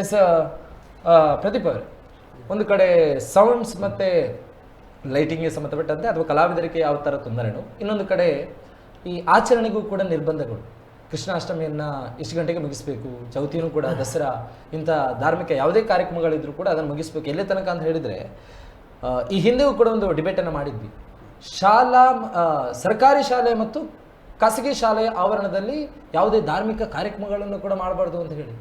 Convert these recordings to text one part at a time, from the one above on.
S Pradeep ಅವರೇ, ಒಂದು ಕಡೆ ಸೌಂಡ್ಸ್ ಮತ್ತೆ ಲೈಟಿಂಗ್ಗೆ ಸಂಬಂಧಪಟ್ಟಂತೆ ಅಥವಾ ಕಲಾವಿದರಿಗೆ ಯಾವ ಥರ ತೊಂದರೆನು, ಇನ್ನೊಂದು ಕಡೆ ಈ ಆಚರಣೆಗೂ ಕೂಡ ನಿರ್ಬಂಧಗಳು. ಕೃಷ್ಣಾಷ್ಟಮಿಯನ್ನು ಇಷ್ಟು ಗಂಟೆಗೆ ಮುಗಿಸ್ಬೇಕು, ಚೌತಿನೂ ಕೂಡ ದಸರಾ, ಇಂಥ ಧಾರ್ಮಿಕ ಯಾವುದೇ ಕಾರ್ಯಕ್ರಮಗಳಿದ್ರು ಕೂಡ ಅದನ್ನು ಮುಗಿಸ್ಬೇಕು, ಎಲ್ಲೇ ತನಕ ಅಂತ ಹೇಳಿದ್ರೆ ಈ ಹಿಂದೆಯೂ ಕೂಡ ಒಂದು ಡಿಬೇಟನ್ನು ಮಾಡಿದ್ವಿ. ಶಾಲಾ ಸರ್ಕಾರಿ ಶಾಲೆ ಮತ್ತು ಖಾಸಗಿ ಶಾಲೆಯ ಆವರಣದಲ್ಲಿ ಯಾವುದೇ ಧಾರ್ಮಿಕ ಕಾರ್ಯಕ್ರಮಗಳನ್ನು ಕೂಡ ಮಾಡಬಾರ್ದು ಅಂತ ಹೇಳಿ.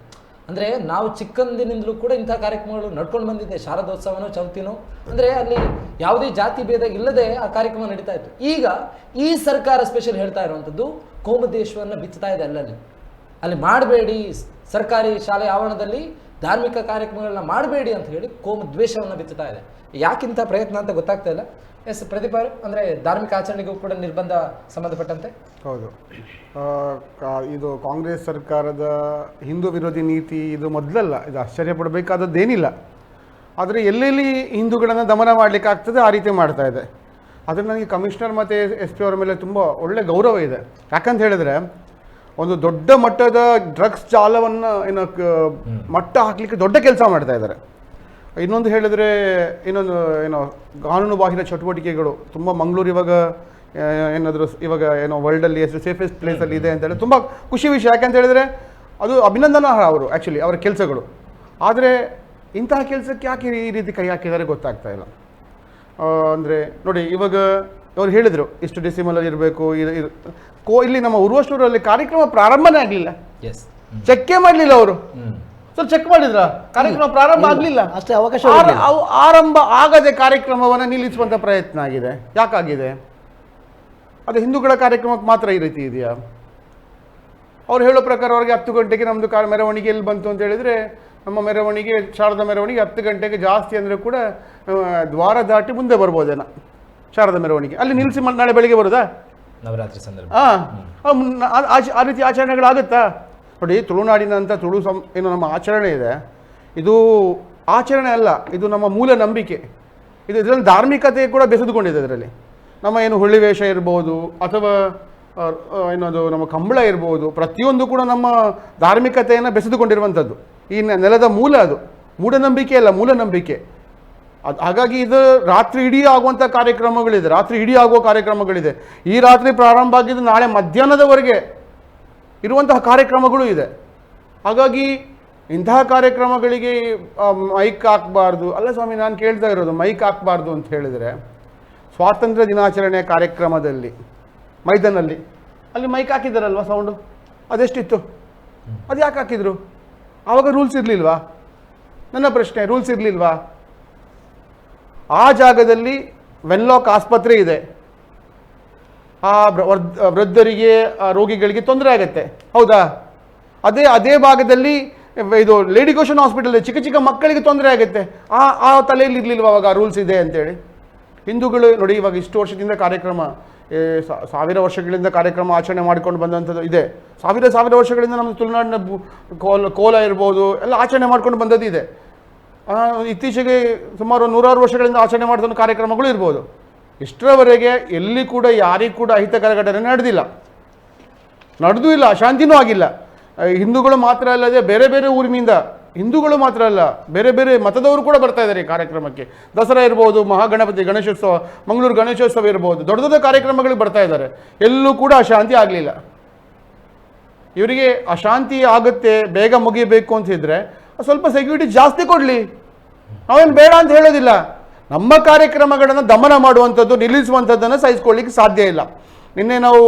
ಅಂದರೆ ನಾವು ಚಿಕ್ಕಂದಿನಿಂದಲೂ ಕೂಡ ಇಂಥ ಕಾರ್ಯಕ್ರಮಗಳು ನಡ್ಕೊಂಡು ಬಂದಿದೆ. ಶಾರದೋತ್ಸವನೋ, ಚೌತಿನೋ, ಅಂದರೆ ಅಲ್ಲಿ ಯಾವುದೇ ಜಾತಿ ಭೇದ ಇಲ್ಲದೆ ಆ ಕಾರ್ಯಕ್ರಮ ನಡೀತಾ ಇತ್ತು. ಈಗ ಈ ಸರ್ಕಾರ ಸ್ಪೆಷಲ್ ಹೇಳ್ತಾ ಇರುವಂಥದ್ದು ಕೋಮದೇಶವನ್ನು ಬಿಚ್ಚುತ್ತಾ ಇದೆ ಅಲ್ಲಲ್ಲಿ. ಅಲ್ಲಿ ಮಾಡಬೇಡಿ, ಸರ್ಕಾರಿ ಶಾಲೆ ಆವರಣದಲ್ಲಿ ಧಾರ್ಮಿಕ ಕಾರ್ಯಕ್ರಮಗಳನ್ನ ಮಾಡಬೇಡಿ ಅಂತ ಹೇಳಿ ಕೋಮ ದ್ವೇಷವನ್ನು ಬಿಚ್ಚುತ್ತಾ ಇದೆ. ಯಾಕಿಂತ ಪ್ರಯತ್ನ ಅಂತ ಗೊತ್ತಾಗ್ತಾ ಇಲ್ಲ. ಎಸ್ ಪ್ರದೀಪ್ ಅವರು ಅಂದರೆ ಧಾರ್ಮಿಕ ಆಚರಣೆಗೂ ಕೂಡ ನಿರ್ಬಂಧ ಸಂಬಂಧಪಟ್ಟಂತೆ? ಹೌದು. ಇದು ಕಾಂಗ್ರೆಸ್ ಸರ್ಕಾರದ ಹಿಂದೂ ವಿರೋಧಿ ನೀತಿ ಇದು ಮೊದಲಲ್ಲ ಇದು ಆಶ್ಚರ್ಯ ಪಡಬೇಕಾದದ್ದೇನಿಲ್ಲ. ಆದರೆ ಎಲ್ಲೆಲ್ಲಿ ಹಿಂದೂಗಳನ್ನು ದಮನ ಮಾಡಲಿಕ್ಕೆ ಆಗ್ತದೆ ಆ ರೀತಿ ಮಾಡ್ತಾ ಇದೆ. ಆದರೆ ನನಗೆ ಕಮಿಷನರ್ ಮತ್ತು ಎಸ್ ಪಿ ಅವರ ಮೇಲೆ ತುಂಬ ಒಳ್ಳೆ ಗೌರವ ಇದೆ. ಯಾಕಂತ ಹೇಳಿದ್ರೆ ಒಂದು ದೊಡ್ಡ ಮಟ್ಟದ ಡ್ರಗ್ಸ್ ಜಾಲವನ್ನು ಏನು ಮಟ್ಟ ಹಾಕಲಿಕ್ಕೆ ದೊಡ್ಡ ಕೆಲಸ ಮಾಡ್ತಾ ಇದ್ದಾರೆ. ಇನ್ನೊಂದು ಹೇಳಿದ್ರೆ ಇನ್ನೊಂದು ಏನೋ ಕಾನೂನು ಬಾಹಿರ ಚಟುವಟಿಕೆಗಳು ತುಂಬ ಮಂಗಳೂರು ಇವಾಗ ಏನಾದರೂ ಇವಾಗ ಏನೋ ವರ್ಲ್ಡಲ್ಲಿ ಎಷ್ಟು ಸೇಫೆಸ್ಟ್ ಪ್ಲೇಸಲ್ಲಿ ಇದೆ ಅಂತ ಹೇಳಿ ತುಂಬ ಖುಷಿ ವಿಷಯ. ಯಾಕಂತ ಹೇಳಿದ್ರೆ ಅದು ಅಭಿನಂದನಾರ್ಹ ಅವರು ಆ್ಯಕ್ಚುಲಿ ಅವರ ಕೆಲಸಗಳು. ಆದರೆ ಇಂತಹ ಕೆಲಸಕ್ಕೆ ಯಾಕೆ ಈ ರೀತಿ ಕೈ ಹಾಕಿದ್ದಾರೆ ಗೊತ್ತಾಗ್ತಾ ಇಲ್ಲ. ಅಂದರೆ ನೋಡಿ ಇವಾಗ ಅವ್ರು ಹೇಳಿದರು ಇಷ್ಟು ಡಿಸಿಮಲಲ್ಲಿ ಇರಬೇಕು ಇದು ಇದು ಕೋ ಇಲ್ಲಿ ನಮ್ಮ ಉರ್ವಷ್ಟೂರಲ್ಲಿ ಕಾರ್ಯಕ್ರಮ ಪ್ರಾರಂಭನೇ ಆಗಲಿಲ್ಲ. ಎಸ್ ಚೆಕ್ಕೇ ಮಾಡಲಿಲ್ಲ ಅವರು. ಸರ್ ಚೆಕ್ ಮಾಡಿದ್ರ? ಕಾರ್ಯಕ್ರಮ ಪ್ರಾರಂಭ ಆಗಲಿಲ್ಲ. ಅಷ್ಟೇ ಅವಕಾಶ ಆರಂಭ ಆಗದೆ ಕಾರ್ಯಕ್ರಮವನ್ನು ನಿಲ್ಲಿಸುವಂತ ಪ್ರಯತ್ನ ಆಗಿದೆ. ಯಾಕಾಗಿದೆ? ಅದು ಹಿಂದೂಗಳ ಕಾರ್ಯಕ್ರಮಕ್ಕೆ ಮಾತ್ರ ಈ ರೀತಿ ಇದೆಯಾ? ಅವ್ರು ಹೇಳೋ ಪ್ರಕಾರ ಅವ್ರಿಗೆ ಹತ್ತು ಗಂಟೆಗೆ ನಮ್ಮದು ಕಾ ಮೆರವಣಿಗೆ ಎಲ್ಲಿ ಬಂತು ಅಂತ ಹೇಳಿದ್ರೆ ನಮ್ಮ ಮೆರವಣಿಗೆ ಶಾರದ ಮೆರವಣಿಗೆ ಹತ್ತು ಗಂಟೆಗೆ ಜಾಸ್ತಿ ಅಂದರೆ ಕೂಡ ದ್ವಾರ ದಾಟಿ ಮುಂದೆ ಬರ್ಬೋದೇನ ಶಾರದ ಮೆರವಣಿಗೆ. ಅಲ್ಲಿ ನಿಲ್ಲಿಸಿ ಮ- ನಾಳೆ ಬೆಳಿಗ್ಗೆ ಬರೋದಾ? ನವರಾತ್ರಿ ಸಂದರ್ಭ. ಆಚ- ಆ ರೀತಿ ಆಚರಣೆಗಳಾಗುತ್ತಾ? ನೋಡಿ ತುಳುನಾಡಿನಂಥ ತುಳು ಸಂ, ಏನು ನಮ್ಮ ಆಚರಣೆ ಇದೆ, ಇದು ಆಚರಣೆ ಅಲ್ಲ, ಇದು ನಮ್ಮ ಮೂಲ ನಂಬಿಕೆ. ಇದು ಇದರಲ್ಲಿ ಧಾರ್ಮಿಕತೆ ಕೂಡ ಬೆಸೆದುಕೊಂಡಿದೆ ಅದರಲ್ಲಿ ನಮ್ಮ ಏನು ಹುಳ್ಳಿ ವೇಷ ಇರ್ಬೋದು, ಅಥವಾ ಏನದು ನಮ್ಮ ಕಂಬಳ ಇರ್ಬೋದು, ಪ್ರತಿಯೊಂದು ಕೂಡ ನಮ್ಮ ಧಾರ್ಮಿಕತೆಯನ್ನು ಬೆಸೆದುಕೊಂಡಿರುವಂಥದ್ದು. ಈ ನೆಲದ ಮೂಲ ಅದು. ಮೂಢನಂಬಿಕೆ ಅಲ್ಲ, ಮೂಲ ನಂಬಿಕೆ. ಅದು, ಹಾಗಾಗಿ ಇದು ರಾತ್ರಿ ಇಡೀ ಆಗುವಂಥ ಕಾರ್ಯಕ್ರಮಗಳಿದೆ, ರಾತ್ರಿ ಇಡೀ ಆಗುವ ಕಾರ್ಯಕ್ರಮಗಳಿದೆ. ಈ ರಾತ್ರಿ ಪ್ರಾರಂಭ ಆಗಿದ್ದು ನಾಳೆ ಮಧ್ಯಾಹ್ನದವರೆಗೆ ಇರುವಂತಹ ಕಾರ್ಯಕ್ರಮಗಳು ಇದೆ. ಹಾಗಾಗಿ ಇಂತಹ ಕಾರ್ಯಕ್ರಮಗಳಿಗೆ ಮೈಕ್ ಹಾಕಬಾರ್ದು. ಅಲ್ಲ ಸ್ವಾಮಿ, ನಾನು ಕೇಳ್ತಾ ಇರೋದು, ಮೈಕ್ ಹಾಕಬಾರ್ದು ಅಂತ ಹೇಳಿದರೆ ಸ್ವಾತಂತ್ರ್ಯ ದಿನಾಚರಣೆ ಕಾರ್ಯಕ್ರಮದಲ್ಲಿ, ಮೈದಾನಲ್ಲಿ, ಅಲ್ಲಿ ಮೈಕ್ ಹಾಕಿದ್ದಾರಲ್ವ ಸೌಂಡು? ಅದೆಷ್ಟಿತ್ತು? ಅದು ಯಾಕೆ ಹಾಕಿದ್ರು? ಆವಾಗ ರೂಲ್ಸ್ ಇರಲಿಲ್ವಾ? ನನ್ನ ಪ್ರಶ್ನೆ, ರೂಲ್ಸ್ ಇರಲಿಲ್ವಾ? ಆ ಜಾಗದಲ್ಲಿ ವೆನ್ಲಾಕ್ ಆಸ್ಪತ್ರೆ ಇದೆ. ಆ ವೃದ್ಧರಿಗೆ ರೋಗಿಗಳಿಗೆ ತೊಂದರೆ ಆಗುತ್ತೆ. ಹೌದಾ? ಅದೇ ಅದೇ ಭಾಗದಲ್ಲಿ ಇದು ಲೇಡಿ ಗೋಷನ್ ಹಾಸ್ಪಿಟಲ್ ಚಿಕ್ಕ ಚಿಕ್ಕ ಮಕ್ಕಳಿಗೆ ತೊಂದರೆ ಆಗುತ್ತೆ. ಆ ಆ ತಲೆಯಲ್ಲಿ ಇರಲಿಲ್ವ ಅವಾಗ ರೂಲ್ಸ್ ಇದೆ ಅಂತೇಳಿ. ಹಿಂದೂಗಳು ನೋಡಿ, ಇವಾಗ ಇಷ್ಟು ವರ್ಷದಿಂದ ಕಾರ್ಯಕ್ರಮ ಸಾವಿರ ವರ್ಷಗಳಿಂದ ಕಾರ್ಯಕ್ರಮ ಆಚರಣೆ ಮಾಡಿಕೊಂಡು ಬಂದಂಥದ್ದು ಇದೆ. ಸಾವಿರ ಸಾವಿರ ವರ್ಷಗಳಿಂದ ನಮ್ಮ ತುಳುನಾಡಿನ ಕೋಲ ಕೋಲ ಇರ್ಬೋದು, ಎಲ್ಲ ಆಚರಣೆ ಮಾಡ್ಕೊಂಡು ಬಂದದ್ದು ಇದೆ. ಇತ್ತೀಚೆಗೆ ಸುಮಾರು ನೂರಾರು ವರ್ಷಗಳಿಂದ ಆಚರಣೆ ಮಾಡಿದ ಕಾರ್ಯಕ್ರಮಗಳು ಇರ್ಬೋದು. ಇಷ್ಟರವರೆಗೆ ಎಲ್ಲಿ ಕೂಡ ಯಾರಿಗೂ ಕೂಡ ಅಹಿತಕರ ಘಟನೆ ನಡೆದಿಲ್ಲ. ನಡೆದೂ ಇಲ್ಲ, ಅಶಾಂತಿನೂ ಆಗಿಲ್ಲ. ಹಿಂದೂಗಳು ಮಾತ್ರ ಅಲ್ಲದೆ ಬೇರೆ ಬೇರೆ ಊರಿನಿಂದ ಹಿಂದೂಗಳು ಮಾತ್ರ ಅಲ್ಲ, ಬೇರೆ ಬೇರೆ ಮತದವರು ಕೂಡ ಬರ್ತಾ ಇದ್ದಾರೆ ಈ ಕಾರ್ಯಕ್ರಮಕ್ಕೆ. ದಸರಾ ಇರ್ಬೋದು, ಮಹಾಗಣಪತಿ ಗಣೇಶೋತ್ಸವ, ಮಂಗಳೂರು ಗಣೇಶೋತ್ಸವ ಇರ್ಬೋದು, ದೊಡ್ಡ ದೊಡ್ಡ ಕಾರ್ಯಕ್ರಮಗಳಿಗೆ ಬರ್ತಾ ಇದ್ದಾರೆ. ಎಲ್ಲೂ ಕೂಡ ಅಶಾಂತಿ ಆಗಲಿಲ್ಲ. ಇವರಿಗೆ ಅಶಾಂತಿ ಆಗುತ್ತೆ, ಬೇಗ ಮುಗಿಬೇಕು ಅಂತಿದ್ರೆ ಸ್ವಲ್ಪ ಸೆಕ್ಯೂರಿಟಿ ಜಾಸ್ತಿ ಕೊಡಲಿ. ನಾವೇನು ಬೇಡ ಅಂತ ಹೇಳೋದಿಲ್ಲ. ನಮ್ಮ ಕಾರ್ಯಕ್ರಮಗಳನ್ನು ದಮನ ಮಾಡುವಂಥದ್ದು, ನಿಲ್ಲಿಸುವಂಥದ್ದನ್ನು ಸಹಿಸ್ಕೊಳ್ಳಿಕ್ಕೆ ಸಾಧ್ಯ ಇಲ್ಲ. ನಿನ್ನೆ ನಾವು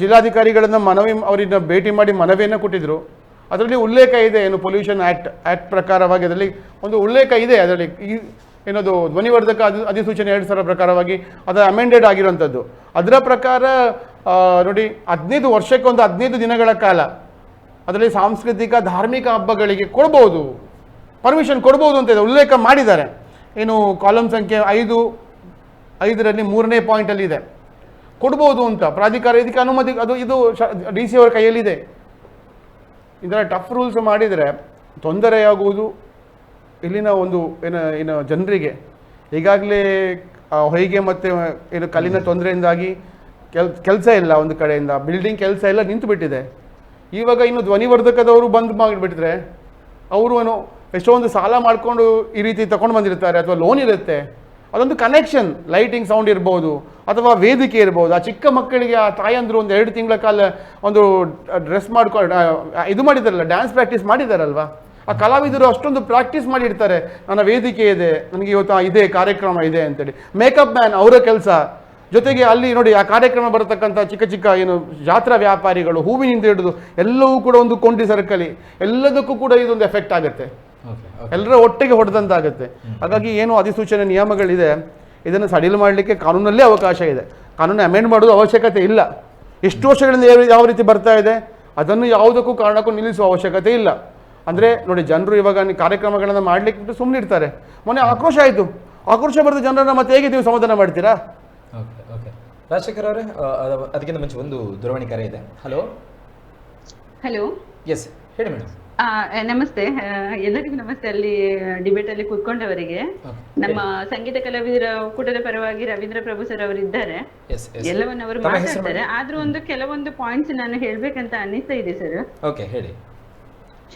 ಜಿಲ್ಲಾಧಿಕಾರಿಗಳನ್ನು ಮನವಿ, ಅವರಿಂದ ಭೇಟಿ ಮಾಡಿ ಮನವಿಯನ್ನು ಕೊಟ್ಟಿದ್ದರು ಅದರಲ್ಲಿ ಉಲ್ಲೇಖ ಇದೆ, ಏನು ಪೊಲ್ಯೂಷನ್ ಆ್ಯಕ್ಟ್ ಆ್ಯಕ್ಟ್ ಪ್ರಕಾರವಾಗಿ ಅದರಲ್ಲಿ ಒಂದು ಉಲ್ಲೇಖ ಇದೆ ಅದರಲ್ಲಿ. ಈ ಏನದು, ಧ್ವನಿವರ್ಧಕ ಅದು, ಅಧಿಸೂಚನೆ ಎರಡು ಸಾವಿರ ಪ್ರಕಾರವಾಗಿ ಅದು ಅಮೆಂಡೆಡ್ ಆಗಿರುವಂಥದ್ದು. ಅದರ ಪ್ರಕಾರ ನೋಡಿ, ಹದಿನೈದು ವರ್ಷಕ್ಕೊಂದು ಹದಿನೈದು ದಿನಗಳ ಕಾಲ ಅದರಲ್ಲಿ ಸಾಂಸ್ಕೃತಿಕ, ಧಾರ್ಮಿಕ ಹಬ್ಬಗಳಿಗೆ ಕೊಡ್ಬೋದು. ಪರ್ಮಿಷನ್ ಕೊಡ್ಬೋದು ಅಂತ ಉಲ್ಲೇಖ ಮಾಡಿದ್ದಾರೆ. ಏನು ಕಾಲಮ್ ಸಂಖ್ಯೆ ಐದು ಐದರಲ್ಲಿ ಮೂರನೇ ಪಾಯಿಂಟಲ್ಲಿ ಇದೆ. ಕೊಡ್ಬೋದು ಅಂತ ಪ್ರಾಧಿಕಾರ ಇದಕ್ಕೆ ಅನುಮತಿ ಅದು ಇದು ಡಿ ಸಿ ಅವರ ಕೈಯಲ್ಲಿದೆ. ಇದರ ಟಫ್ ರೂಲ್ಸ್ ಮಾಡಿದರೆ ತೊಂದರೆಯಾಗುವುದು ಇಲ್ಲಿನ ಒಂದು ಏನು ಏನು ಜನರಿಗೆ. ಈಗಾಗಲೇ ಹೊಯ್ಗೆ ಮತ್ತು ಏನು ಕಲ್ಲಿನ ತೊಂದರೆಯಿಂದಾಗಿ ಕೆಲ್ ಕೆಲಸ ಇಲ್ಲ ಒಂದು ಕಡೆಯಿಂದ ಬಿಲ್ಡಿಂಗ್ ಕೆಲಸ ಎಲ್ಲ ನಿಂತು ಬಿಟ್ಟಿದೆ ಇವಾಗ ಇನ್ನು ಧ್ವನಿವರ್ಧಕದವರು ಬಂದ್ ಮಾಡಿಬಿಟ್ರೆ ಅವರು ಏನು ಎಷ್ಟೊಂದು ಸಾಲ ಮಾಡಿಕೊಂಡು ಈ ರೀತಿ ತಗೊಂಡು ಬಂದಿರ್ತಾರೆ ಅಥವಾ ಲೋನ್ ಇರುತ್ತೆ, ಅದೊಂದು ಕನೆಕ್ಷನ್ ಲೈಟಿಂಗ್ ಸೌಂಡ್ ಇರ್ಬೋದು ಅಥವಾ ವೇದಿಕೆ ಇರ್ಬೋದು. ಆ ಚಿಕ್ಕ ಮಕ್ಕಳಿಗೆ ಆ ತಾಯಂದರು ಒಂದು ಎರಡು ತಿಂಗಳ ಕಾಲ ಒಂದು ಡ್ರೆಸ್ ಮಾಡ್ಕೊಂಡು ಇದು ಮಾಡಿದಾರಲ್ಲ ಡ್ಯಾನ್ಸ್ ಪ್ರಾಕ್ಟೀಸ್ ಮಾಡಿದಾರಲ್ವಾ? ಆ ಕಲಾವಿದರು ಅಷ್ಟೊಂದು ಪ್ರಾಕ್ಟೀಸ್ ಮಾಡಿರ್ತಾರೆ. ನನ್ನ ವೇದಿಕೆ ಇದೆ, ನನಗೆ ಇವತ್ತು ಇದೆ ಕಾರ್ಯಕ್ರಮ ಇದೆ ಅಂತೇಳಿ. ಮೇಕಪ್ ಮ್ಯಾನ್ ಅವರ ಕೆಲಸ. ಜೊತೆಗೆ ಅಲ್ಲಿ ನೋಡಿ ಆ ಕಾರ್ಯಕ್ರಮ ಬರತಕ್ಕಂಥ ಚಿಕ್ಕ ಚಿಕ್ಕ ಏನು ಜಾತ್ರಾ ವ್ಯಾಪಾರಿಗಳು, ಹೂವಿನಿಂದ ಹಿಡಿದು ಎಲ್ಲವೂ ಕೂಡ ಒಂದು ಕೊಂಡಿ ಸರ್ಕಲಿ ಎಲ್ಲದಕ್ಕೂ ಕೂಡ ಇದೊಂದು ಎಫೆಕ್ಟ್ ಆಗುತ್ತೆ. ಎಲ್ಲರ ಒಟ್ಟಿಗೆ ಹೊಡೆದಂತಾಗುತ್ತೆ. ಹಾಗಾಗಿ ಏನು ಅಧಿಸೂಚನೆ ನಿಯಮಗಳಿದೆ ಇದನ್ನು ಸಡಿಲು ಮಾಡಲಿಕ್ಕೆ ಕಾನೂನಲ್ಲೇ ಅವಕಾಶ ಇದೆ. ಕಾನೂನು ಅಮೆಂಡ್ ಮಾಡೋದು ಅವಶ್ಯಕತೆ ಇಲ್ಲ. ಎಷ್ಟು ವರ್ಷಗಳಿಂದ ಯಾವ- ಯಾವ ರೀತಿ ಬರ್ತಾ ಇದೆ ಅದನ್ನು ಯಾವುದಕ್ಕೂ ಕಾರಣಕ್ಕೂ ನಿಲ್ಲಿಸುವ ಅವಶ್ಯಕತೆ ಇಲ್ಲ. ಅಂದರೆ ನೋಡಿ ಜನರು ಇವಾಗ ನೀವು ಕಾರ್ಯಕ್ರಮಗಳನ್ನು ಮಾಡಲಿಕ್ಕೆ ಬಿಟ್ಟು ಸುಮ್ಮನೆ ಇರ್ತಾರೆ. ಮೊನ್ನೆ ಆಕ್ರೋಶ ಆಯಿತು. ಆಕ್ರೋಶ ಬರೆದ ಜನರನ್ನು ಮತ್ತೆ ಹೇಗೆ ನೀವು ಸಮಾಧಾನ ಮಾಡ್ತೀರಾ? ಓಕೆ ಓಕೆ ರಾಜಶೇಖರ್ ಅವರೇ ಅದಕ್ಕಿಂತ ಮುಂಚೆ ಒಂದು ದೂರವಾಣಿ ಕರೆ ಇದೆ. ಹಲೋ ಹಲೋ ಎಸ್ ಹೇಳಿ ಮೇಡಮ್. ಆ, ನಮಸ್ತೆ. ಆ, ಎಲ್ಲರಿಗೂ ನಮಸ್ತೆ. ಅಲ್ಲಿ ಡಿಬೇಟ್ ಅಲ್ಲಿ ಕೂತ್ಕೊಂಡವರಿಗೆ. ನಮ್ಮ ಸಂಗೀತ ಕಲಾವಿದರ ಒಕ್ಕೂಟದ ಪರವಾಗಿ ರವೀಂದ್ರ ಪ್ರಭು ಸರ್ ಅವರು ಇದ್ದಾರೆ ಎಸ್ ಎಸ್ ಎಲ್ಲವನ್ನು ಅವರು ತಮ್ಮ ಹೆಸರು ಮಾತಾಡ್ತಾರೆ. ಆದ್ರೂ ಒಂದು ಕೆಲವೊಂದು ಪಾಯಿಂಟ್ಸ್ ನಾನು ಹೇಳ್ಬೇಕಂತ ಅನ್ನಿಸ್ತಾ ಇದೆ ಸರ್ ಓಕೆ ಹೇಳಿ.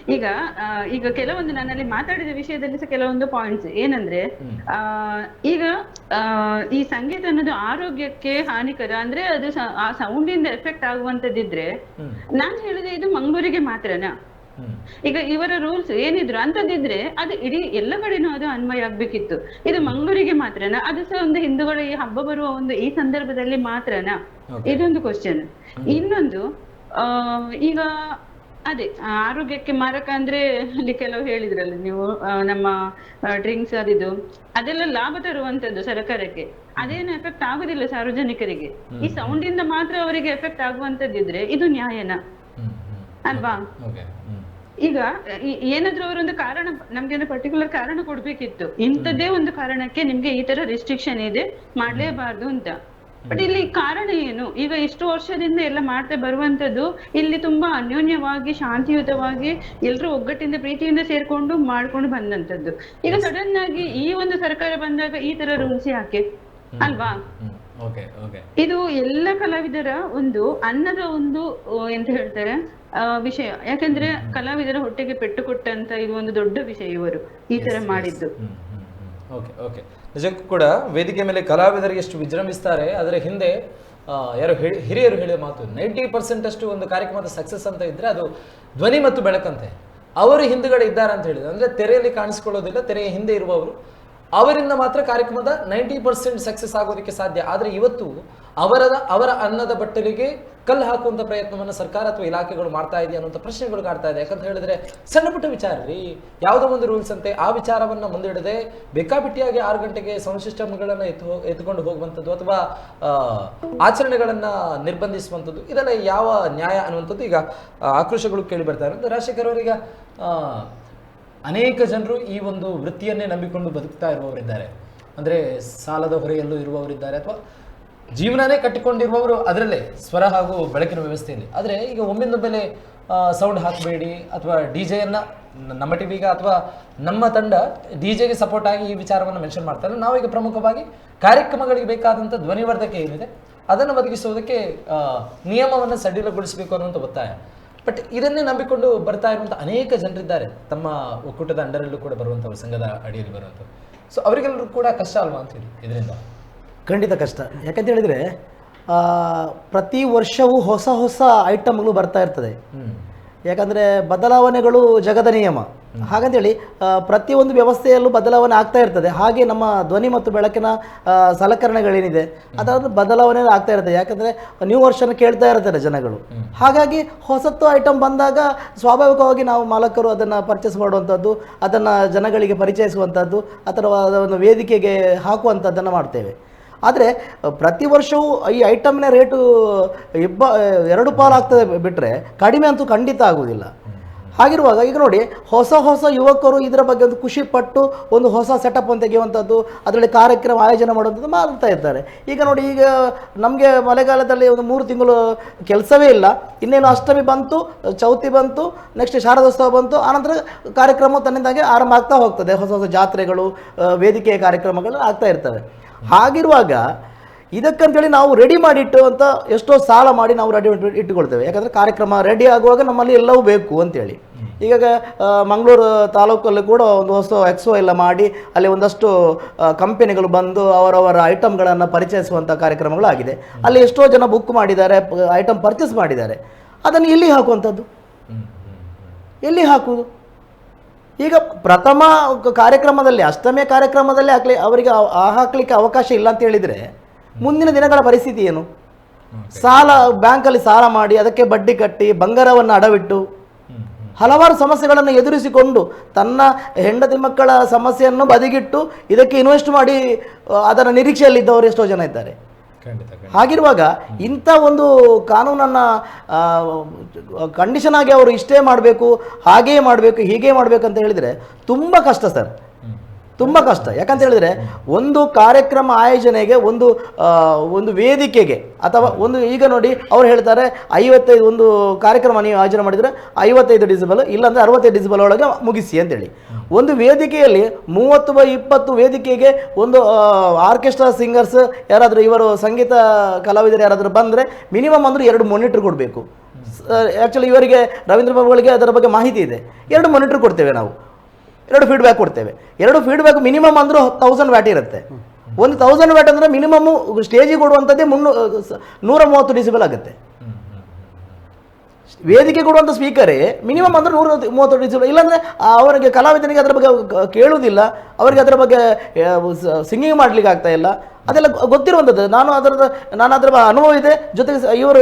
ಈಗ ಆ, ಈಗ ಕೆಲವೊಂದು ನನ್ನಲ್ಲಿ ಮಾತಾಡಿದ ವಿಷಯದಲ್ಲಿ ಸಹ ಕೆಲವೊಂದು ಪಾಯಿಂಟ್ಸ್ ಏನಂದ್ರೆ ಆ, ಈಗ ಆ, ಈ ಸಂಗೀತ ಅನ್ನೋದು ಆರೋಗ್ಯಕ್ಕೆ ಹಾನಿಕರ ಅಂದ್ರೆ ಅದು ಸ- ಆ ಸೌಂಡ್ ಇಂದ ಎಫೆಕ್ಟ್ ಆಗುವಂತದ್ದಿದ್ರೆ. ನಾನು ಹೇಳಿದೆ ಇದು ಮಂಗಳೂರಿಗೆ ಮಾತ್ರನಾ? ಈಗ ಇವರ ರೂಲ್ಸ್ ಏನಿದ್ರು ಅಂತದಿದ್ರೆ ಅದು ಇಡೀ ಎಲ್ಲ ಕಡೆನೂ ಅದು ಅನ್ವಯ ಆಗ್ಬೇಕಿತ್ತು. ಇದು ಮಂಗಳೂರಿಗೆ ಮಾತ್ರನಾ? ಅದು ಸಹ ಒಂದು ಹಿಂದೂಗಳ ಈ ಹಬ್ಬ ಬರುವ ಒಂದು ಈ ಸಂದರ್ಭದಲ್ಲಿ ಮಾತ್ರನಾ? ಇದೊಂದು ಕ್ವಶನ್ ಇನ್ನೊಂದು ಆ ಈಗ ಅದೇ ಆರೋಗ್ಯಕ್ಕೆ ಮಾರಕ ಅಂದ್ರೆ ಅಲ್ಲಿ ಕೆಲವು ಹೇಳಿದ್ರಲ್ಲ ನೀವು ನಮ್ಮ ಡ್ರಿಂಕ್ಸ್ ಅದಿದು ಅದೆಲ್ಲ ಲಾಭ ತರುವಂತದ್ದು ಸರ್ಕಾರಕ್ಕೆ. ಅದೇನು ಎಫೆಕ್ಟ್ ಆಗುದಿಲ್ಲ ಸಾರ್ವಜನಿಕರಿಗೆ. ಈ ಸೌಂಡ್ ಇಂದ ಮಾತ್ರ ಅವರಿಗೆ ಎಫೆಕ್ಟ್ ಆಗುವಂತದ್ದಿದ್ರೆ ಇದು ನ್ಯಾಯನಾ? ಅಲ್ವಾ? ಈಗ ಏನಾದ್ರು ಅವರೊಂದು ಕಾರಣ ನಮ್ಗೆ ಪರ್ಟಿಕ್ಯುಲರ್ ಕಾರಣ ಕೊಡ್ಬೇಕಿತ್ತು. ಇಂಥದ್ದೇ ಒಂದು ಕಾರಣಕ್ಕೆ ನಿಮ್ಗೆ ಈ ತರ ರೆಸ್ಟ್ರಿಕ್ಷನ್ ಇದೆ ಮಾಡ್ಲೇಬಾರ್ದು ಅಂತ. ಬಟ್ ಇಲ್ಲಿ ಕಾರಣ ಏನು? ಈಗ ಇಷ್ಟು ವರ್ಷದಿಂದ ಎಲ್ಲ ಮಾಡ್ತಾ ಬರುವಂತದ್ದು ಇಲ್ಲಿ ತುಂಬಾ ಅನ್ಯೋನ್ಯವಾಗಿ ಶಾಂತಿಯುತವಾಗಿ ಎಲ್ಲರೂ ಒಗ್ಗಟ್ಟಿಂದ ಪ್ರೀತಿಯಿಂದ ಸೇರ್ಕೊಂಡು ಮಾಡ್ಕೊಂಡು ಬಂದಂತದ್ದು ಈಗ ಸಡನ್ ಆಗಿ ಈ ಒಂದು ಸರ್ಕಾರ ಬಂದಾಗ ಈ ತರ ರೂಲ್ಸ್ ಯಾಕೆ? ಅಲ್ವಾ? ಇದು ಎಲ್ಲ ಕಲಾವಿದರ ಒಂದು ಅನ್ನದ ಒಂದು ಎಂತ ಹೇಳ್ತಾರೆ ಆ, ವಿಷಯ. ಯಾಕಂದ್ರೆ ಕಲಾವಿದರ ಹೊಟ್ಟೆಗೆ ಪೆಟ್ಟು ಕೊಟ್ಟಂತ ಇದು ಒಂದು ದೊಡ್ಡ ವಿಷಯ ಇವರು. ಈ ತರ ಮಾಡಿದ್ದು. ಓಕೆ ಓಕೆ ನಿಜಕ್ಕೂ ಕೂಡ ವೇದಿಕೆ ಮೇಲೆ ಕಲಾವಿದರಿಗೆ ಎಷ್ಟು ವಿಜೃಂಭಿಸ್ತಾರೆ ಅದರ ಹಿಂದೆ ಯಾರು ಹೇಳಿ ಹಿರಿಯರು ಹೇಳಿದ ಮಾತು ನೈಂಟಿ ಪರ್ಸೆಂಟ್ ಅಷ್ಟು ಒಂದು ಕಾರ್ಯಕ್ರಮದ ಸಕ್ಸಸ್ ಅಂತ ಇದ್ರೆ ಅದು ಧ್ವನಿ ಮತ್ತು ಬೆಳಕಂತೆ. ಅವರು ಹಿಂದುಗಡೆ ಇದ್ದಾರೆ ಅಂತ ಹೇಳಿದ್ರು. ಅಂದ್ರೆ ತೆರೆಯಲ್ಲಿ ಕಾಣಿಸ್ಕೊಳ್ಳೋದಿಲ್ಲ ತೆರೆಯ ಹಿಂದೆ ಇರುವವರು. ಅವರಿಂದ ಮಾತ್ರ ಕಾರ್ಯಕ್ರಮದ ನೈಂಟಿ ಪರ್ಸೆಂಟ್ ಸಕ್ಸಸ್ ಆಗೋದಕ್ಕೆ ಸಾಧ್ಯ. ಆದರೆ ಇವತ್ತು ಅವರದ, ಅವರ ಅನ್ನದ ಬಟ್ಟಲಿಗೆ ಕಲ್ಲು ಹಾಕುವಂಥ ಪ್ರಯತ್ನವನ್ನು ಸರ್ಕಾರ ಅಥವಾ ಇಲಾಖೆಗಳು ಮಾಡ್ತಾ ಇದೆಯಾ ಅನ್ನೋಂಥ ಪ್ರಶ್ನೆಗಳು ಕಾಡ್ತಾ ಇದೆ. ಯಾಕಂತ ಹೇಳಿದ್ರೆ ಸಣ್ಣ ಪುಟ್ಟ ವಿಚಾರ ರೀ. ಯಾವುದೋ ಒಂದು ರೂಲ್ಸ್ ಅಂತೆ. ಆ ವಿಚಾರವನ್ನು ಮುಂದಿಡದೆ ಬೇಕಾಬಿಟ್ಟಿಯಾಗಿ ಆರು ಗಂಟೆಗೆ ಸೌಂಡ್ ಸಿಸ್ಟಮ್ಗಳನ್ನು ಎತ್ತು, ಎತ್ಕೊಂಡು ಹೋಗುವಂಥದ್ದು ಅಥವಾ ಆಚರಣೆಗಳನ್ನು ನಿರ್ಬಂಧಿಸುವಂಥದ್ದು, ಇದೆಲ್ಲ ಯಾವ ನ್ಯಾಯ ಅನ್ನುವಂಥದ್ದು ಈಗ ಆಕ್ರೋಶಗಳು ಕೇಳಿ ಬರ್ತಾ ಇರೋದು ರಾಜಶೇಖರ್ ಅವರೀಗ ಅನೇಕ ಜನರು ಈ ಒಂದು ವೃತ್ತಿಯನ್ನೇ ನಂಬಿಕೊಂಡು ಬದುಕ್ತಾ ಇರುವವರಿದ್ದಾರೆ. ಅಂದರೆ ಸಾಲದ ಹೊರೆಯಲ್ಲೂ ಇರುವವರಿದ್ದಾರೆ ಅಥವಾ ಜೀವನನೇ ಕಟ್ಟಿಕೊಂಡಿರುವವರು ಅದರಲ್ಲೇ ಸ್ವರ ಹಾಗೂ ಬೆಳಕಿನ ವ್ಯವಸ್ಥೆಯಲ್ಲಿ. ಆದರೆ ಈಗ ಒಮ್ಮಿಂದೊಮ್ಮೆಲೆ ಸೌಂಡ್ ಹಾಕಬೇಡಿ ಅಥವಾ ಡಿ ಜೆಯನ್ನು ನಮ್ಮ ಟಿವಿಗ ಅಥವಾ ನಮ್ಮ ತಂಡ ಡಿ ಜೆಗೆ ಸಪೋರ್ಟ್ ಆಗಿ ಈ ವಿಚಾರವನ್ನು ಮೆನ್ಷನ್ ಮಾಡ್ತಾರೆ ನಾವೀಗ ಪ್ರಮುಖವಾಗಿ ಕಾರ್ಯಕ್ರಮಗಳಿಗೆ ಬೇಕಾದಂಥ ಧ್ವನಿವರ್ಧಕ ಏನಿದೆ ಅದನ್ನು ಒದಗಿಸುವುದಕ್ಕೆ ನಿಯಮವನ್ನು ಸಡಿಲಗೊಳಿಸಬೇಕು ಅನ್ನುವಂಥ ಒತ್ತಾಯ. ಬಟ್ ಇದನ್ನೇ ನಂಬಿಕೊಂಡು ಬರ್ತಾ ಇರುವಂಥ ಅನೇಕ ಜನರಿದ್ದಾರೆ. ತಮ್ಮ ಒಕ್ಕೂಟದ ಅಂಡರಲ್ಲೂ ಕೂಡ ಬರುವಂಥವ್ರು ಸಂಘದ ಅಡಿಯಲ್ಲಿ ಬರುವಂಥ ಸೊ ಅವರಿಗೆಲ್ಲರೂ ಕೂಡ ಕಷ್ಟ ಅಲ್ವಾ ಅಂತ ಹೇಳಿ ಇದರಿಂದ? ಖಂಡಿತ ಕಷ್ಟ. ಯಾಕಂತ ಹೇಳಿದರೆ ಪ್ರತಿ ವರ್ಷವೂ ಹೊಸ ಹೊಸ ಐಟಮ್ಗಳು ಬರ್ತಾ ಇರ್ತದೆ. ಯಾಕಂದರೆ ಬದಲಾವಣೆಗಳು ಜಗದ ನಿಯಮ. ಹಾಗಂತೇಳಿ ಪ್ರತಿಯೊಂದು ವ್ಯವಸ್ಥೆಯಲ್ಲೂ ಬದಲಾವಣೆ ಆಗ್ತಾ ಇರ್ತದೆ. ಹಾಗೆ ನಮ್ಮ ಧ್ವನಿ ಮತ್ತು ಬೆಳಕಿನ ಸಲಕರಣೆಗಳೇನಿದೆ ಅದರ ಬದಲಾವಣೆ ಆಗ್ತಾ ಇರ್ತದೆ. ಯಾಕಂದರೆ ನ್ಯೂ ವರ್ಷನ್ ಕೇಳ್ತಾ ಇರ್ತಾರೆ ಜನಗಳು. ಹಾಗಾಗಿ ಹೊಸತ್ತು ಐಟಮ್ ಬಂದಾಗ ಸ್ವಾಭಾವಿಕವಾಗಿ ನಾವು ಮಾಲಕರು ಅದನ್ನು ಪರ್ಚೇಸ್ ಮಾಡುವಂಥದ್ದು ಅದನ್ನು ಜನಗಳಿಗೆ ಪರಿಚಯಿಸುವಂಥದ್ದು ಅಥವಾ ಅದನ್ನು ವೇದಿಕೆಗೆ ಹಾಕುವಂಥದ್ದನ್ನು ಮಾಡ್ತೇವೆ. ಆದರೆ, ಪ್ರತಿ ವರ್ಷವೂ ಈ ಐಟಮ್ನ ರೇಟು ಇಬ್ಬ, ಎರಡು ಪಾಲು ಆಗ್ತದೆ ಬಿಟ್ಟರೆ ಕಡಿಮೆ ಅಂತೂ ಖಂಡಿತ ಆಗುವುದಿಲ್ಲ. ಹಾಗಿರುವಾಗ ಈಗ ನೋಡಿ, ಹೊಸ ಹೊಸ ಯುವಕರು ಇದರ ಬಗ್ಗೆ ಒಂದು ಖುಷಿ ಪಟ್ಟು ಒಂದು ಹೊಸ ಸೆಟಪ್ ಅಂತ ತೆಗೆಯುವಂಥದ್ದು, ಅದರಲ್ಲಿ ಕಾರ್ಯಕ್ರಮ ಆಯೋಜನೆ ಮಾಡುವಂಥದ್ದು ಮಾಡ್ತಾ ಇದ್ದಾರೆ. ಈಗ ನೋಡಿ, ಈಗ ನಮಗೆ ಮಳೆಗಾಲದಲ್ಲಿ ಒಂದು ಮೂರು ತಿಂಗಳು ಕೆಲಸವೇ ಇಲ್ಲ. ಇನ್ನೇನು ಅಷ್ಟಮಿ ಬಂತು, ಚೌತಿ ಬಂತು ನೆಕ್ಸ್ಟ್ ಶಾರದೋತ್ಸವ ಬಂತು, ಆನಂತರ ಕಾರ್ಯಕ್ರಮ ತನ್ನಿಂದಾಗೆ ಆರಂಭ ಆಗ್ತಾ ಹೋಗ್ತದೆ. ಹೊಸ ಹೊಸ ಜಾತ್ರೆಗಳು ವೇದಿಕೆಯ ಕಾರ್ಯಕ್ರಮಗಳು ಆಗ್ತಾ ಇರ್ತವೆ. ಹಾಗಿರುವಾಗ ಇದಕ್ಕಂತೇಳಿ ನಾವು ರೆಡಿ ಮಾಡಿಟ್ಟು ಅಂತ ಎಷ್ಟೋ ಸಾಲ ಮಾಡಿ ನಾವು ರೆಡಿ ಇಟ್ಟುಕೊಳ್ತೇವೆ ಯಾಕಂದರೆ ಕಾರ್ಯಕ್ರಮ ರೆಡಿ ಆಗುವಾಗ ನಮ್ಮಲ್ಲಿ ಎಲ್ಲವೂ ಬೇಕು ಅಂತೇಳಿ. ಈಗ ಮಂಗಳೂರು ತಾಲೂಕಲ್ಲಿ ಕೂಡ ಒಂದು ಹೊಸ ಎಕ್ಸೋ ಎಲ್ಲ ಮಾಡಿ ಅಲ್ಲಿ ಒಂದಷ್ಟು ಕಂಪೆನಿಗಳು ಬಂದು ಅವರವರ ಐಟಮ್ಗಳನ್ನು ಪರಿಚಯಿಸುವಂಥ ಕಾರ್ಯಕ್ರಮಗಳು ಆಗಿದೆ ಅಲ್ಲಿ ಎಷ್ಟೋ ಜನ ಬುಕ್ ಮಾಡಿದ್ದಾರೆ ಐಟಮ್ ಪರ್ಚೇಸ್ ಮಾಡಿದ್ದಾರೆ. ಅದನ್ನು ಎಲ್ಲಿ ಹಾಕುವಂಥದ್ದು? ಎಲ್ಲಿ ಹಾಕುವುದು? ಈಗ ಪ್ರಥಮ ಕಾರ್ಯಕ್ರಮದಲ್ಲಿ ಅಷ್ಟಮೇ ಕಾರ್ಯಕ್ರಮದಲ್ಲಿ ಹಾಕ್ಲಿ ಅವರಿಗೆ ಹಾಕ್ಲಿಕ್ಕೆ ಅವಕಾಶ ಇಲ್ಲ ಅಂತ ಹೇಳಿದರೆ ಮುಂದಿನ ದಿನಗಳ ಪರಿಸ್ಥಿತಿ ಏನು? ಸಾಲ ಬ್ಯಾಂಕಲ್ಲಿ ಸಾಲ ಮಾಡಿ ಅದಕ್ಕೆ ಬಡ್ಡಿ ಕಟ್ಟಿ ಬಂಗಾರವನ್ನು ಅಡವಿಟ್ಟು ಹಲವಾರು ಸಮಸ್ಯೆಗಳನ್ನು ಎದುರಿಸಿಕೊಂಡು ತನ್ನ ಹೆಂಡತಿ ಮಕ್ಕಳ ಸಮಸ್ಯೆಯನ್ನು ಬದಿಗಿಟ್ಟು ಇದಕ್ಕೆ ಇನ್ವೆಸ್ಟ್ ಮಾಡಿ ಅದರ ನಿರೀಕ್ಷೆಯಲ್ಲಿದ್ದವರು ಎಷ್ಟೋ ಜನ ಇದ್ದಾರೆ. ಹಾಗಿರುವಾಗ ಇಂಥ ಒಂದು ಕಾನೂನನ್ನು ಕಂಡೀಷನ್ ಆಗಿ ಅವರು ಇಷ್ಟೇ ಮಾಡಬೇಕು ಹಾಗೇ ಮಾಡಬೇಕು ಹೀಗೆ ಮಾಡಬೇಕು ಅಂತ ಹೇಳಿದರೆ ತುಂಬ ಕಷ್ಟ ಸರ್. ತುಂಬ ಕಷ್ಟ. ಯಾಕಂತ ಹೇಳಿದ್ರೆ ಒಂದು ಕಾರ್ಯಕ್ರಮ ಆಯೋಜನೆಗೆ ಒಂದು ಒಂದು ವೇದಿಕೆಗೆ ಅಥವಾ ಒಂದು ಈಗ ನೋಡಿ ಅವ್ರು ಹೇಳ್ತಾರೆ ಐವತ್ತೈದು ಒಂದು ಕಾರ್ಯಕ್ರಮ ನೀವು ಆಯೋಜನೆ ಮಾಡಿದರೆ ಐವತ್ತೈದು ಡಿಸಿಬಲ್ ಇಲ್ಲಾಂದರೆ ಅರವತ್ತೈದು ಡಿಸಿಬಲ್ ಒಳಗೆ ಮುಗಿಸಿ ಅಂತೇಳಿ. ಒಂದು ವೇದಿಕೆಯಲ್ಲಿ ಮೂವತ್ತು ಬೈ ಇಪ್ಪತ್ತು ವೇದಿಕೆಗೆ ಒಂದು ಆರ್ಕೆಸ್ಟ್ರಾ ಸಿಂಗರ್ಸ್ ಯಾರಾದರೂ ಇವರು ಸಂಗೀತ ಕಲಾವಿದರು ಯಾರಾದರೂ ಬಂದರೆ ಮಿನಿಮಮ್ ಅಂದ್ರೆ ಎರಡು ಮೊನಿಟರ್ ಕೊಡಬೇಕು. ಆ್ಯಕ್ಚುಲಿ ಇವರಿಗೆ ರವೀಂದ್ರ ಬಾಬುಗಳಿಗೆ ಅದರ ಬಗ್ಗೆ ಮಾಹಿತಿ ಇದೆ. ಎರಡು ಮೊನಿಟರ್ ಕೊಡ್ತೇವೆ ನಾವು. ಎರಡು ಫೀಡ್ಬ್ಯಾಕ್ ಕೊಡ್ತೇವೆ. ಎರಡು ಫೀಡ್ಬ್ಯಾಕ್ ಮಿನಿಮಮ್ ಅಂದರೂ ತೌಸಂಡ್ ವ್ಯಾಟ್ ಇರುತ್ತೆ. ಒಂದು ತೌಸಂಡ್ ವ್ಯಾಟ್ ಅಂದರೆ ಮಿನಿಮಮ್ ಸ್ಟೇಜಿಗೆ ಕೊಡುವಂಥದ್ದೇ ಮುನ್ನೂ ನೂರ ಮೂವತ್ತು ಡಿಸಿಬಲ್ ಆಗುತ್ತೆ. ವೇದಿಕೆ ಕೊಡುವಂಥ ಸ್ಪೀಕರೇ ಮಿನಿಮಮ್ ಅಂದ್ರೆ ನೂರ ಮೂವತ್ತು ಡಿಸಿಬಲ್ ಇಲ್ಲಾಂದರೆ ಅವರಿಗೆ ಕಲಾವಿದನಿಗೆ ಅದರ ಬಗ್ಗೆ ಕೇಳುವುದಿಲ್ಲ ಅವರಿಗೆ ಅದರ ಬಗ್ಗೆ ಸಿಂಗಿಂಗ್ ಮಾಡ್ಲಿಕ್ಕೆ ಆಗ್ತಾ ಇಲ್ಲ. ಅದೆಲ್ಲ ಗೊತ್ತಿರುವಂಥದ್ದು. ನಾನು ಅದರ ನಾನು ಅದರ ಅನುಭವ ಇದೆ. ಜೊತೆಗೆ ಇವರು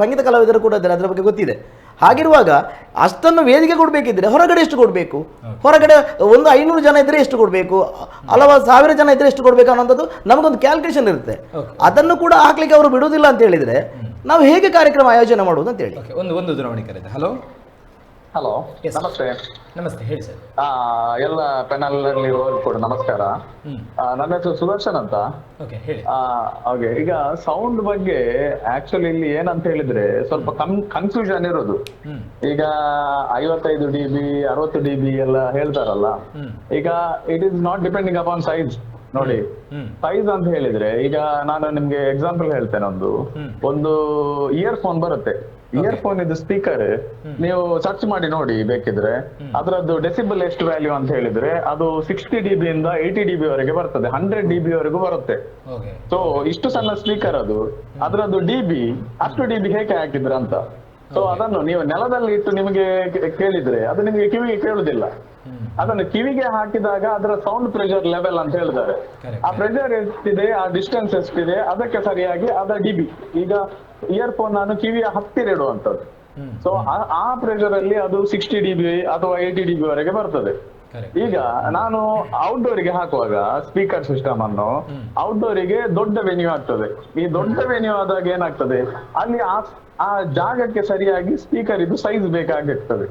ಸಂಗೀತ ಕಲಾವಿದರು ಕೂಡ ಅದರ ಬಗ್ಗೆ ಗೊತ್ತಿದೆ. ಹಾಗಿರುವಾಗ ಅಷ್ಟನ್ನು ವೇದಿಕೆ ಕೊಡಬೇಕಿದ್ರೆ ಹೊರಗಡೆ ಎಷ್ಟು ಕೊಡಬೇಕು? ಹೊರಗಡೆ ಒಂದು ಐನೂರು ಜನ ಇದ್ದರೆ ಎಷ್ಟು ಕೊಡಬೇಕು? ಹಲವಾರು ಸಾವಿರ ಜನ ಇದ್ದರೆ ಎಷ್ಟು ಕೊಡಬೇಕು ಅನ್ನೋಂಥದ್ದು ನಮಗೊಂದು ಕ್ಯಾಲ್ಕುಲೇಷನ್ ಇರುತ್ತೆ. ಅದನ್ನು ಕೂಡ ಹಾಕ್ಲಿಕ್ಕೆ ಅವರು ಬಿಡುವುದಿಲ್ಲ ಅಂತ ಹೇಳಿದ್ರೆ ನಾವು ಹೇಗೆ ಕಾರ್ಯಕ್ರಮ ಆಯೋಜನೆ ಮಾಡುವುದು ಅಂತ ಹೇಳಿ. ಒಂದು ಒಂದು ದೂರವಾಣಿ ಕರೆ ಹಲೋ ಹಲೋ Yes. ನಮಸ್ತೆ ನಮಸ್ತೆ ಹೇಳಿ ಸರ್. ಆ, ಎಲ್ಲ ಪ್ಯಾನಲ್ ಅಲ್ಲಿ ಕೂಡ. ನಮಸ್ಕಾರ. ಹ್ಮ್. ಆ, ನನ್ನ ಹೆಸರು ಸುದರ್ಶನ್ ಅಂತ. ಓಕೆ ಹೇಳಿ. ಓಕೆ ಈಗ ಸೌಂಡ್ ಬಗ್ಗೆ ಆಕ್ಚುಲಿ ಇಲ್ಲಿ ಏನಂತ ಹೇಳಿದ್ರೆ ಸ್ವಲ್ಪ ಕನ್ಫ್ಯೂಷನ್ ಇರೋದು. ಹ್ಮ್. ಈಗ ಐವತ್ತೈದು ಡಿ ಬಿ ಅರವತ್ತು ಡಿ ಬಿ ಎಲ್ಲ ಹೇಳ್ತಾರಲ್ಲ. ಹ್ಮ್. ಈಗ it is not depending upon size ನೋಡಿ. ಹ್ಮ್. ಸೈಜ್ ಅಂತ ಹೇಳಿದ್ರೆ ಈಗ ನಾನು ನಿಮ್ಗೆ ಎಕ್ಸಾಂಪಲ್ ಹೇಳ್ತೇನೆ ಒಂದು. ಹ್ಮ್. ಒಂದು ಇಯರ್ ಫೋನ್ ಬರುತ್ತೆ. ಇಯರ್ ಫೋನ್ ಇದು ಸ್ಪೀಕರ್ ನೀವು ಸರ್ಚ್ ಮಾಡಿ ನೋಡಿ ಬೇಕಿದ್ರೆ ಅದರದ್ದು ಡೆಸಿಬಲ್ ಎಷ್ಟು ವ್ಯಾಲ್ಯೂ ಅಂತ ಹೇಳಿದ್ರೆ ಅದು ಸಿಕ್ಸ್ಟಿ ಡಿ ಬಿ ಇಂದ ಏಯ್ಟಿ ಡಿ ಬಿ ವರೆಗೆ ಬರ್ತದೆ ಹಂಡ್ರೆಡ್ ಡಿ ಬಿ ವರೆಗೂ ಬರುತ್ತೆ. ಸೊ ಇಷ್ಟು ಸಣ್ಣ ಸ್ಪೀಕರ್ ಅದು ಅದರದ್ದು ಡಿ ಬಿ ಅಷ್ಟು ಡಿ ಬಿ ಹೇಗೆ ಹಾಕಿದ್ರ ಅಂತ ಸೊ ಅದನ್ನು ನೀವು ನೆಲದಲ್ಲಿ ಇಟ್ಟು ನಿಮಗೆ ಕೇಳಿದ್ರೆ ಅದು ನಿಮಗೆ ಕಿವಿಗೆ ಕೇಳುದಿಲ್ಲ. ಅದನ್ನು ಕಿವಿಗೆ ಹಾಕಿದಾಗ ಅದರ ಸೌಂಡ್ ಪ್ರೆಷರ್ ಲೆವೆಲ್ ಅಂತ ಹೇಳಿದ್ದಾರೆ. ಆ ಪ್ರೆಷರ್ ಎಷ್ಟಿದೆ ಆ ಡಿಸ್ಟೆನ್ಸ್ ಎಷ್ಟಿದೆ ಅದಕ್ಕೆ ಸರಿಯಾಗಿ ಅದರ ಡಿಬಿ ಈಗ ಇಯರ್ಫೋನ್ ನಾನು ಕಿವಿಯ ಹತ್ತಿರ ಇಡುವಂತದ್ದು ಸೊ ಆ ಪ್ರೆಷರ್ ಅಲ್ಲಿ ಅದು ಸಿಕ್ಸ್ಟಿ ಡಿಬಿ ಅಥವಾ ಏಯ್ಟಿ ಡಿಬಿ ವರೆಗೆ ಬರ್ತದೆ. ಈಗ ನಾನು ಔಟ್ಡೋರ್ಗೆ ಹಾಕುವಾಗ ಸ್ಪೀಕರ್ ಸಿಸ್ಟಮ್ ಅನ್ನು ಔಟ್ಡೋರ್ಗೆ ದೊಡ್ಡ ವೆನ್ಯೂ ಆಗ್ತದೆ. ಈ ದೊಡ್ಡ ವೆನ್ಯೂ ಆದಾಗ ಏನಾಗ್ತದೆ? ಅಲ್ಲಿ ಆ ಜಾಗಕ್ಕೆ ಸರಿಯಾಗಿ ಸ್ಪೀಕರ್ ಇದು ಸೈಜ್ ಬೇಕಾಗಿರ್ತದೆ.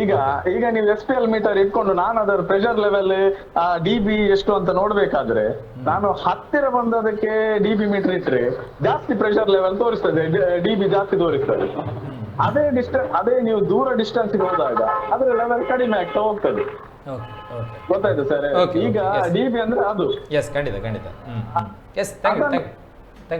ಈಗ ಈಗ ನೀವು ಎಸ್ ಪಿ ಎಲ್ ಮೀಟರ್ ಇಟ್ಕೊಂಡು ನಾನು ಅದರ ಪ್ರೆಷರ್ ಲೆವೆಲ್ ಡಿ ಬಿ ಎಷ್ಟು ಅಂತ ನೋಡ್ಬೇಕಾದ್ರೆ ನಾನು ಹತ್ತಿರ ಬಂದದಕ್ಕೆ ಡಿ ಬಿ ಮೀಟರ್ ಇಟ್ರೆ ಜಾಸ್ತಿ ಪ್ರೆಷರ್ ಲೆವೆಲ್ ತೋರಿಸ್ತದೆ ಡಿ ಬಿ ಜಾಸ್ತಿ ತೋರಿಸ್ತದೆ. ಅದೇ ಡಿಸ್ಟೆನ್ಸ್ ಅದೇ ನೀವು ದೂರ ಡಿಸ್ಟೆನ್ಸ್ ಹೋದಾಗ ಅದ್ರ ಲೆವೆಲ್ ಕಡಿಮೆ ಆಗ್ತಾ ಹೋಗ್ತದೆ. ಗೊತ್ತಾಯ್ತು ಸರ್? ಈಗ ಡಿ ಬಿ ಅಂದ್ರೆ ಅದು. ಎಸ್ ಖಂಡಿತ ಖಂಡಿತ. Yes thank you